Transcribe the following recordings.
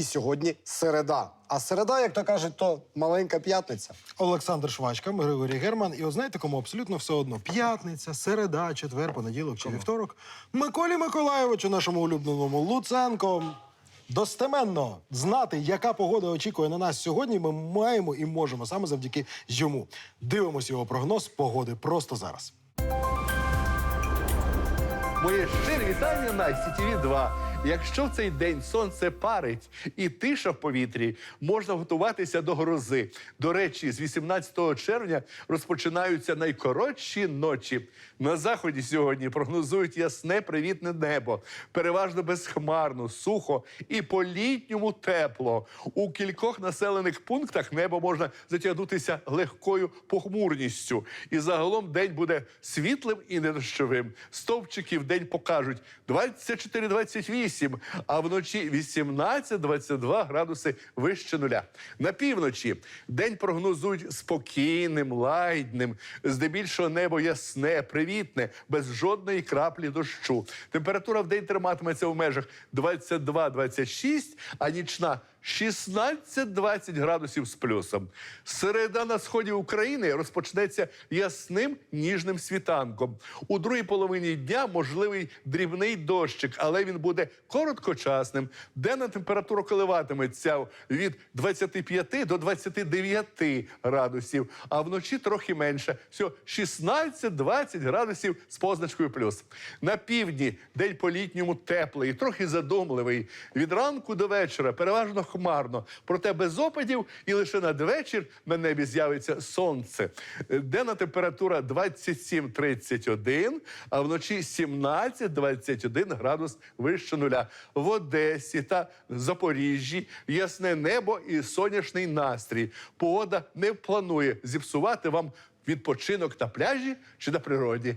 І сьогодні середа. А середа, як то кажуть, то маленька п'ятниця. Олександр Швачка, Григорій Герман. І от знаєте, кому абсолютно все одно: п'ятниця, середа, четвер, понеділок чи вівторок. Миколі Миколаєвичу, нашому улюбленому Луценко. Достеменно знати, яка погода очікує на нас сьогодні, ми маємо і можемо саме завдяки йому. Дивимося його прогноз погоди просто зараз. Моє щире вітання на CTV 2. Якщо в цей день сонце парить і тиша в повітрі, можна готуватися до грози. До речі, з 18 червня розпочинаються найкоротші ночі. На заході сьогодні прогнозують ясне привітне небо, переважно безхмарно, сухо і по-літньому тепло. У кількох населених пунктах небо можна затягнутися легкою похмурністю. І загалом день буде світлим і недощовим. Стовпчики в день покажуть 24-28, а вночі 18-22 градуси вище нуля. На півночі день прогнозують спокійним, лагідним, здебільшого небо ясне, привітне, без жодної краплі дощу. Температура в день триматиметься в межах 22-26, а нічна 16-20 градусів з плюсом. Середа на сході України розпочнеться ясним ніжним світанком. У другій половині дня можливий дрібний дощик, але він буде короткочасним. Денна температура коливатиметься від 25 до 29 градусів, а вночі трохи менше. Всього 16-20 градусів з позначкою плюс. На півдні день по літньому теплий, трохи задумливий. Від ранку до вечора переважно хмарно, проте без опадів і лише надвечір на небі з'явиться сонце. Денна температура 27-31, а вночі 17-21 градус вище нуля. В Одесі та Запоріжжі ясне небо і сонячний настрій. Погода не планує зіпсувати вам відпочинок на пляжі чи на природі.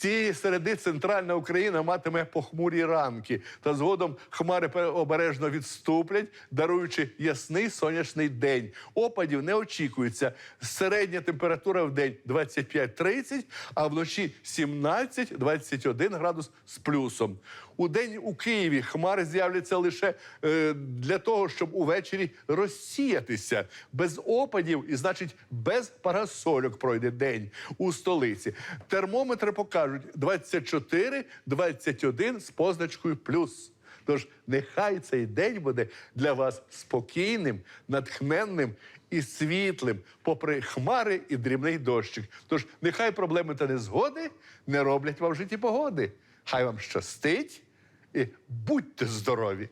Цієї середи центральна Україна матиме похмурі ранки, та згодом хмари обережно відступлять, даруючи ясний сонячний день. Опадів не очікується. Середня температура в день 25-30, а вночі 17-21 градус з плюсом. У день у Києві хмари з'являться лише е, для того, щоб увечері розсіятися. Без опадів і, значить, без парасольок пройде день у столиці. Термометри покажуть 24-21 з позначкою плюс. Тож нехай цей день буде для вас спокійним, натхненним і світлим, попри хмари і дрібний дощик. Тож нехай проблеми та незгоди не роблять вам в житті погоди. Хай вам щастить і будьте здорові!